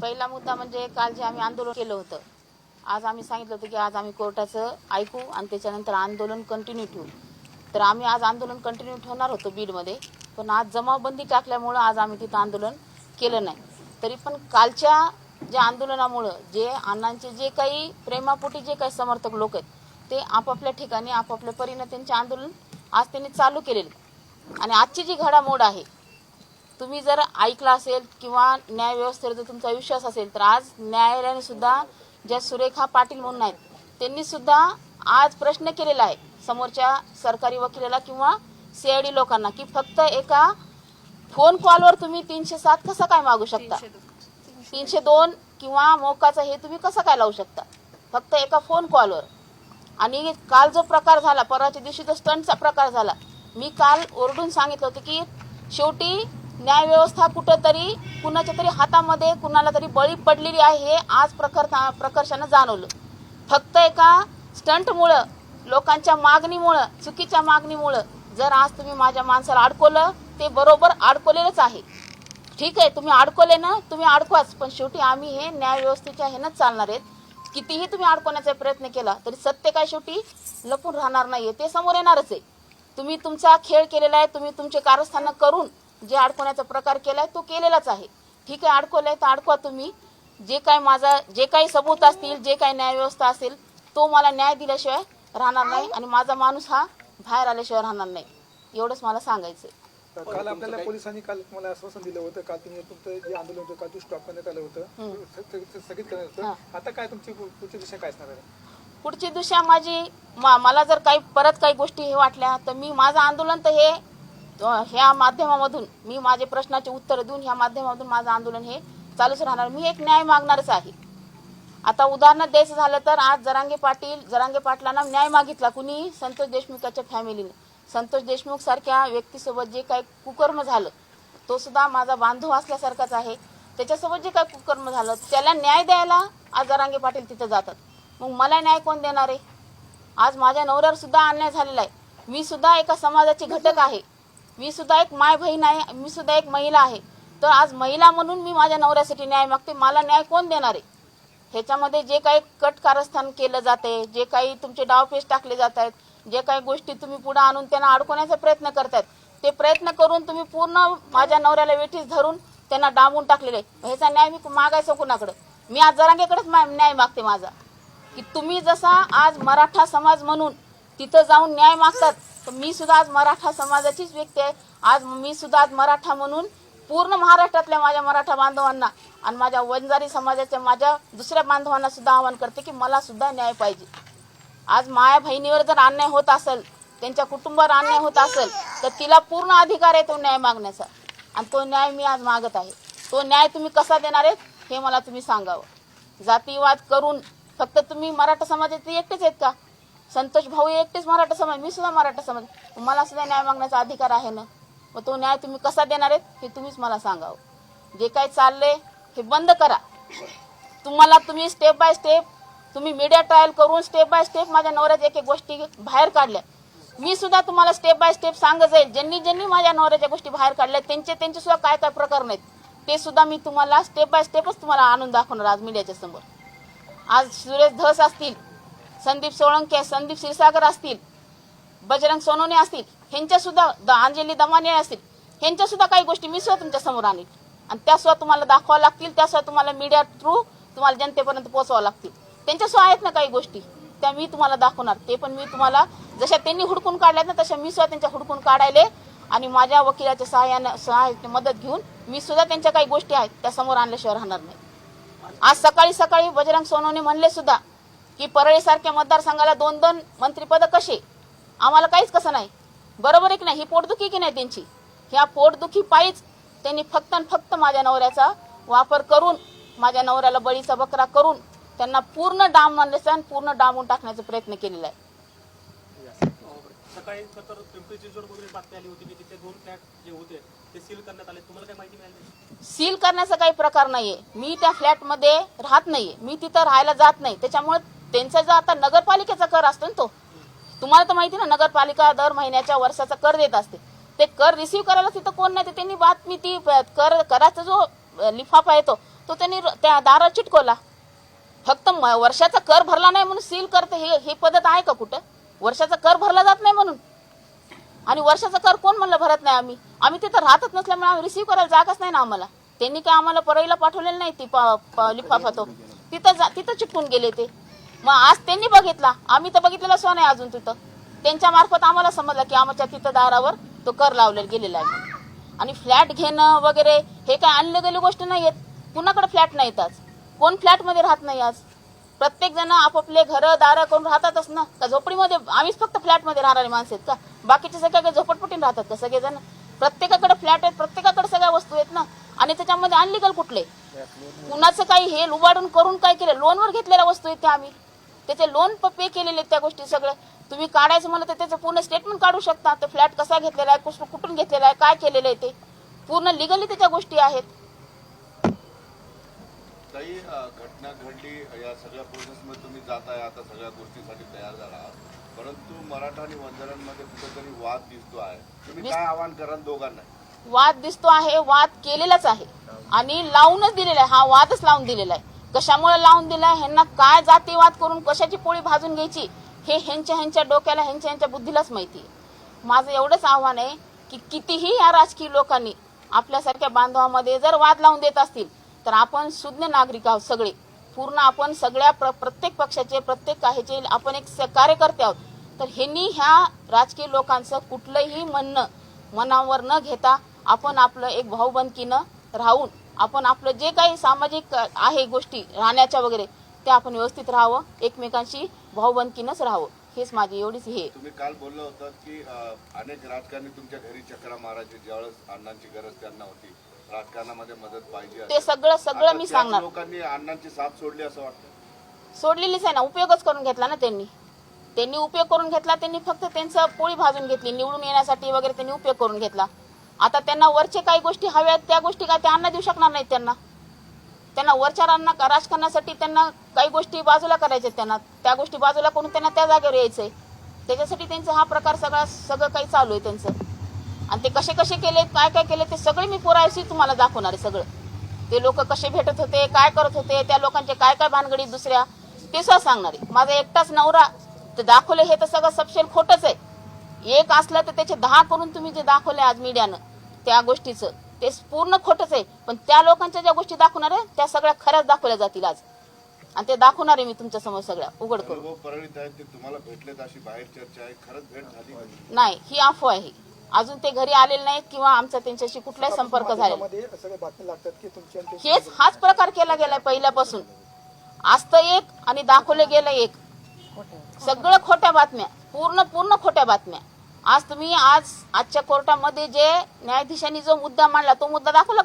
पहिला मुद्दा म्हणजे काल जे आम्ही आंदोलन केलं होतं आज आम्ही सांगितलं होतं की आज आम्ही कोर्टाचं ऐकू आणि त्याच्यानंतर आंदोलन कंटिन्यू ठेवू. तर आम्ही आज आंदोलन कंटिन्यू ठेवणार होतो बीडमध्ये पण आज जमावबंदी टाकल्यामुळं आज आम्ही तिथं आंदोलन केलं नाही. तरी पण कालच्या ज्या आंदोलनामुळं जे अण्णांचे जे काही प्रेमापोटी जे काही समर्थक लोक आहेत ते आपापल्या ठिकाणी आपापल्या परीनं त्यांचे आंदोलन आज त्यांनी चालू केलेले आणि आजची जी घडामोड आहे तुम्ही जर ऐकलं असेल किंवा न्याय व्यवस्थेवर जर तुमचा विश्वास असेल तर आज न्यायालयाने सुद्धा ज्या सुरेखा पाटील म्हणून आहेत त्यांनी सुद्धा आज प्रश्न केलेला आहे समोरच्या सरकारी वकिलाला किंवा सीआयडी लोकांना की फक्त एका फोन कॉलवर तुम्ही तीनशे सात कसं काय मागू शकता? तीनशे दोन किंवा मोकाचं हे तुम्ही कसं काय लावू शकता? फक्त एका फोन कॉलवर. आणि काल जो प्रकार झाला परवाच्या दिवशी जो स्टंटचा प्रकार झाला मी काल ओरडून सांगितलं होतं की शेवटी न्याय व्यवस्था कुठंतरी कुणाच्या तरी हातामध्ये कुणाला तरी बळी पडलेली आहे हे आज प्रखर प्रकर्षानं जाणवलं. फक्त एका स्टंटमुळं लोकांच्या मागणीमुळं चुकीच्या मागणीमुळं जर आज तुम्ही माझ्या माणसाला अडकवलं ते बरोबर अडकवलेलंच आहे. ठीक आहे तुम्ही अडकवले ना तुम्ही अडकवाच पण शेवटी आम्ही हे न्याय व्यवस्थेच्या ह्यानंच चालणार आहेत. कितीही तुम्ही अडकवण्याचा प्रयत्न केला तरी सत्य काय शेवटी? लपून राहणार नाहीये ते समोर येणारच आहे. तुम्ही तुमचा खेळ केलेला आहे तुम्ही तुमचे कारस्थानं करून जे अडकवण्याचा प्रकार केलाय तो केलेलाच आहे. ठीक आहे अडकवलाय तर अडकवा तुम्ही. जे काय माझा जे काही सबूत असतील जे काही न्याय व्यवस्था असेल तो मला न्याय दिल्याशिवाय राहणार नाही आणि माझा माणूस हा बाहेर आल्याशिवाय राहणार नाही. एवढंच मला सांगायचं काल आपल्याला पोलिसांनी काल तुम्हाला आश्वासन दिलं होतं. काल तुम्ही तुमचं जे आंदोलन होतं काल ते स्टॉप करण्यात आलं होतं. स्थगित करण्यात होतं. आता काय तुमची पुढची दिशा काय असणार आहे? पुढची दिशा माझी मा- मला जर काही परत काही गोष्टी हे वाटल्या तर मी माझं आंदोलन तर हे ह्या माध्यमामधून मी माझे प्रश्नाचे उत्तर देऊन ह्या माध्यमामधून माझं आंदोलन हे चालूच राहणार. मी एक न्याय मागणारच आहे. आता उदाहरण द्यायचं झालं तर आज जरांगे पाटील जरांगे पाटलांना न्याय मागितला. कुणी? संतोष देशमुखाच्या फॅमिलीने संतोष देशमुख सारख्या व्यक्तीसोबत जे काही कुकर्म झालं तो सुद्धा माझा बांधव असल्यासारखाच आहे. त्याच्यासोबत जे काही कुकर्म झालं त्याला न्याय द्यायला आज जरांगे पाटील तिथं जातात. मग मला न्याय कोण देणार आहे? आज माझ्या नवऱ्यावर सुद्धा अन्याय झालेला आहे. मी सुद्धा एका समाजाची घटक आहे. मी सुद्धा एक माय बहीण आहे मी सुद्धा एक महिला आहे. तर आज महिला म्हणून मी माझ्या नवऱ्यासाठी न्याय मागते मला न्याय कोण देणार आहे? ह्याच्यामध्ये जे काही कट कारस्थान केलं जाते जे काही तुमचे डावपेच टाकले जात आहेत जे काही गोष्टी तुम्ही पुढे आणून त्यांना अडकवण्याचा प्रयत्न करतात ते प्रयत्न करून तुम्ही पूर्ण माझ्या नवऱ्याला वेठीस धरून त्यांना डांबून टाकलेले ह्याचा न्याय मी मागायचं कुणाकडं? मी आज जरांगेकडेच न्याय मागते माझा. की तुम्ही जसा आज मराठा समाज म्हणून तिथं जाऊन न्याय मागतात तर मी सुद्धा आज मराठा समाजाचीच व्यक्ती आहे. आज मी सुद्धा आज मराठा म्हणून पूर्ण महाराष्ट्रातल्या माझ्या मराठा बांधवांना आणि माझ्या वंजारी समाजाच्या माझ्या दुसऱ्या बांधवांना सुद्धा आवाहन करते की मला सुद्धा न्याय पाहिजे. आज माया बहिणीवर जर अन्याय होत असेल त्यांच्या कुटुंबावर अन्याय होत असेल तर तिला पूर्ण अधिकार आहे तो न्याय मागण्याचा. आणि तो न्याय मी आज मागत आहे. तो न्याय तुम्ही कसा देणार आहेत हे मला तुम्ही सांगावं. जातीवाद करून फक्त तुम्ही मराठा समाजाचे एकटेच आहेत का? संतोष भाऊ एकटेच मराठा समाज मी सुद्धा मराठा समाज. मला सुद्धा न्याय मागण्याचा अधिकार आहे ना? मग तो न्याय तुम्ही कसा देणार आहेत हे तुम्हीच मला सांगावं. जे काय चाललंय हे बंद करा. तुम्हाला तुम्ही स्टेप बाय स्टेप तुम्ही मीडिया ट्रायल करून स्टेप बाय स्टेप माझ्या नवऱ्याच्या एक एक गोष्टी बाहेर काढल्या. मी सुद्धा तुम्हाला स्टेप बाय स्टेप सांगत जाईल. ज्यांनी ज्यांनी माझ्या नवऱ्याच्या गोष्टी बाहेर काढल्या त्यांचे त्यांचे सुद्धा काय काय प्रकरण आहेत ते सुद्धा मी तुम्हाला स्टेप बाय स्टेपच तुम्हाला आणून दाखवणार आज मीडियाच्या समोर. आज सुरेश धस असतील संदीप सोळंके संदीप क्षीरसागर असतील बजरंग सोनोने असतील ह्यांच्या सुद्धा द- अंजली दमाने असतील ह्यांच्या सुद्धा काही गोष्टी मी सुद्धा तुमच्यासमोर आणील आणि त्या सुद्धा तुम्हाला दाखवावं लागतील त्या सुद्धा तुम्हाला मीडिया थ्रू तुम्हाला जनतेपर्यंत पोहोचवावं लागतील. त्यांच्या सुद्धा आहेत ना काही गोष्टी त्या मी तुम्हाला दाखवणार. ते पण मी तुम्हाला जशा त्यांनी हुडकून काढल्यात ना तशा मी सुद्धा त्यांच्या हुडकून काढायले आणि माझ्या वकिलाच्या सहाय्यानं सहाय्याची मदत घेऊन मी सुद्धा त्यांच्या काही गोष्टी आहेत त्या समोर आणल्याशिवाय राहणार नाही. आज सकाळी सकाळी बजरंग सोनोने म्हणले सुद्धा की परळीसारख्या मतदारसंघाला दोन दोन मंत्रीपद कसे आम्हाला काहीच कसं नाही. बरोबर आहे की नाही? ही पोटदुखी की नाही त्यांची? ह्या पोटदुखी पायीच त्यांनी फक्त आणि फक्त माझ्या नवऱ्याचा वापर करून माझ्या नवऱ्याला बळीचा बकरा करून त्यांना पूर्ण डाम आणल्याचा आणि पूर्ण डांबून टाकण्याचा प्रयत्न केलेला आहे. सकाळी तर पिंपरी चिंचवडमधून एक बातमी आली होती की तिथे दोन फ्लॅट जे होते ते सील करण्यात आले. तुम्हाला काय माहिती मिळाली? सील करण्याचा काही प्रकार नाहीये. मी त्या फ्लॅटमध्ये राहत नाहीये. मी तिथं राहायला जात नाही. त्याच्यामुळे त्यांचा जो आता नगरपालिकेचा कर असतो ना तो तुम्हाला तर माहिती ना नगरपालिका दर महिन्याच्या वर्षाचा कर देत असते. ते कर रिसीव्ह करायला तिथं कोण नाही ते त्यांनी बातमी ती प- कर कराचा जो लिफाफा येतो तो त्यांनी त्या दारा चिटकवला. फक्त म- वर्षाचा कर भरला नाही म्हणून सील करते हे ही पद्धत आहे का कुठं? वर्षाचा कर भरला जात नाही म्हणून. आणि वर्षाचा कर कोण म्हणलं भरत नाही आम्ही? आम्ही तिथं राहतच नसल्यामुळे आम्ही रिसीव्ह करायला जागाच नाही ना आम्हाला. त्यांनी काय आम्हाला परळीला पाठवलेलं नाही ती प- लिफाफा तो. तिथं जा तिथं चिटकून गेले ते. मग आज त्यांनी बघितला. आम्ही तर बघितलेला सो नाही अजून तिथं. त्यांच्या मार्फत आम्हाला समजलं की आमच्या तिथं दारावर तो कर लावलेला गेलेला आहे आणि फ्लॅट घेणं वगैरे हे काय आणलं गेली गोष्ट नाही आहेत कुणाकडे फ्लॅट नाहीत आज? कोण फ्लॅटमध्ये राहत नाही आज? प्रत्येक जण आपापले घरं दारं करून राहतातच ना. का झोपडीमध्ये आम्हीच फक्त फ्लॅटमध्ये राहणारे माणसं आहेत का? बाकीचे सगळ्या काही झोपटपटीन राहतात का सगळेजण? प्रत्येकाकडे फ्लॅट आहेत प्रत्येकाकडे सगळ्या वस्तू आहेत ना. आणि त्याच्यामध्ये अनलिगल कुठले? कुणाचं काही हे उभाडून करून काय केलं? लोनवर घेतलेल्या वस्तू आहेत त्या आम्ही. त्याचे लोन पे केलेले त्या गोष्टी सगळं तुम्ही काढायचं म्हणलं तर त्याचं पूर्ण स्टेटमेंट काढू शकता. तो फ्लॅट कसा घेतलेला आहे कुठून कुठून घेतलेला आहे काय केलेलं आहे ते. पूर्ण लिगली त्याच्या गोष्टी आहेत. काही घटना घडली या सगळ्या प्रोसेसमध्ये तुम्ही जाताय आता सगळ्या गोष्टीसाठी तयार झाला परंतु मराठा आणि वंजारांमध्ये कुठेतरी वाद दिसतो आहे. तुम्ही काय आवाहन कराल दोघांना? वाद दिसतो आहे वाद केलेलाच आहे. आणि लावूनच दिलेला आहे. हा वादच लावून दिलेला आहे. कशामुळे लावून दिलाय ह्यांना काय जातीवाद करून कशाची पोळी भाजून घ्यायची हे ह्यांच्या ह्यांच्या डोक्याला ह्यांच्या ह्यांच्या बुद्धीलाच माहिती आहे. माझं एवढंच आव्हान आहे की कितीही या राजकीय लोकांनी आपल्यासारख्या बांधवामध्ये जर वाद लावून देत असतील तर आपण सुज्ञ नागरिक आहोत सगळे. पूर्ण आपण सगळ्या प्र प्रत्येक पक्षाचे प्रत्येक काहीचे आपण एक स- कार्यकर्ते आहोत. तर ह्यांनी ह्या राजकीय लोकांचं कुठलंही म्हणणं मनावर न घेता आपण आपलं एक भाऊबंदकीनं राहून आपण आपलं जे काही सामाजिक आहे गोष्टी राहण्याच्या वगैरे ते आपण व्यवस्थित राहावं एकमेकांशी भाऊबंदकीनंच राहावं. हेच माझी एवढीच हे. तुम्ही काल बोलला होतात की अनेक राजकारणी तुमच्या घरी चक्रा मारायचे ज्यावेळेस अण्णांची गरज त्यांना होती. राजकारणामध्ये मदत पाहिजे ते. सगळं सगळं मी सांगणार. लोकांनी अण्णांची साथ सोडली असं वाटतं? सोडलेलीच आहे ना. उपयोगच करून घेतला ना त्यांनी. त्यांनी उपयोग करून घेतला त्यांनी फक्त त्यांचं पोळी भाजून घेतली. निवडून येण्यासाठी वगैरे त्यांनी उपयोग करून घेतला. आता त्यांना वरचे काही गोष्टी हव्या आहेत त्या गोष्टी काय ते अन्न देऊ शकणार नाहीत त्यांना. त्यांना वरच्यारांना राजकारणासाठी त्यांना काही गोष्टी बाजूला करायच्या आहेत त्यांना. त्या गोष्टी बाजूला करून त्यांना त्या जागेवर यायचंय. त्याच्यासाठी त्यांचा हा प्रकार सगळा सगळं काही चालू आहे त्यांचं. आणि ते कसे कसे केले काय काय केले ते सगळे मी पुरायशी तुम्हाला दाखवणार आहे सगळं. ते लोक कसे भेटत होते काय करत होते त्या लोकांचे काय काय भानगडी दुसऱ्या ते सुद्धा सांगणार आहे. माझा एकटाच नवरा ते दाखवले हे तर सगळं सपशेल खोटच आहे. एक असलं तर त्याचे दहा करून तुम्ही जे दाखवले आज मीडियानं त्या गोष्टीचं. ते पूर्ण खोटच आहे. पण त्या लोकांच्या ज्या गोष्टी दाखवणार आहे त्या सगळ्या खऱ्याच दाखवल्या जातील आज. आणि ते दाखवणार आहे मी तुमच्यासमोर सगळ्या. उघड करून. अनुभव परळीत आहेत ते तुम्हाला भेटलेत अशी बाहेर चर्चा आहे. खरंच भेट झाली का? नाही ही अफवा आहे. अजून ते घरी आलेले नाहीत किंवा आमचा त्यांच्याशी कुठलाही संपर्क झालेला नाही. माध्यमामध्ये सगळ्या बातम्या लागतात की तुमची आणि त्यांची हेच हाच प्रकार केला गेलाय पहिल्यापासून. असतं एक आणि दाखवलं गेलं एक. सगळं खोट्या बातम्या. पूर्ण पूर्ण खोट्या बातम्या. आज तुम्ही आज आजच्या कोर्टामध्ये जे न्यायाधीशांनी जो मुद्दा मांडला तो मुद्दा दाखवला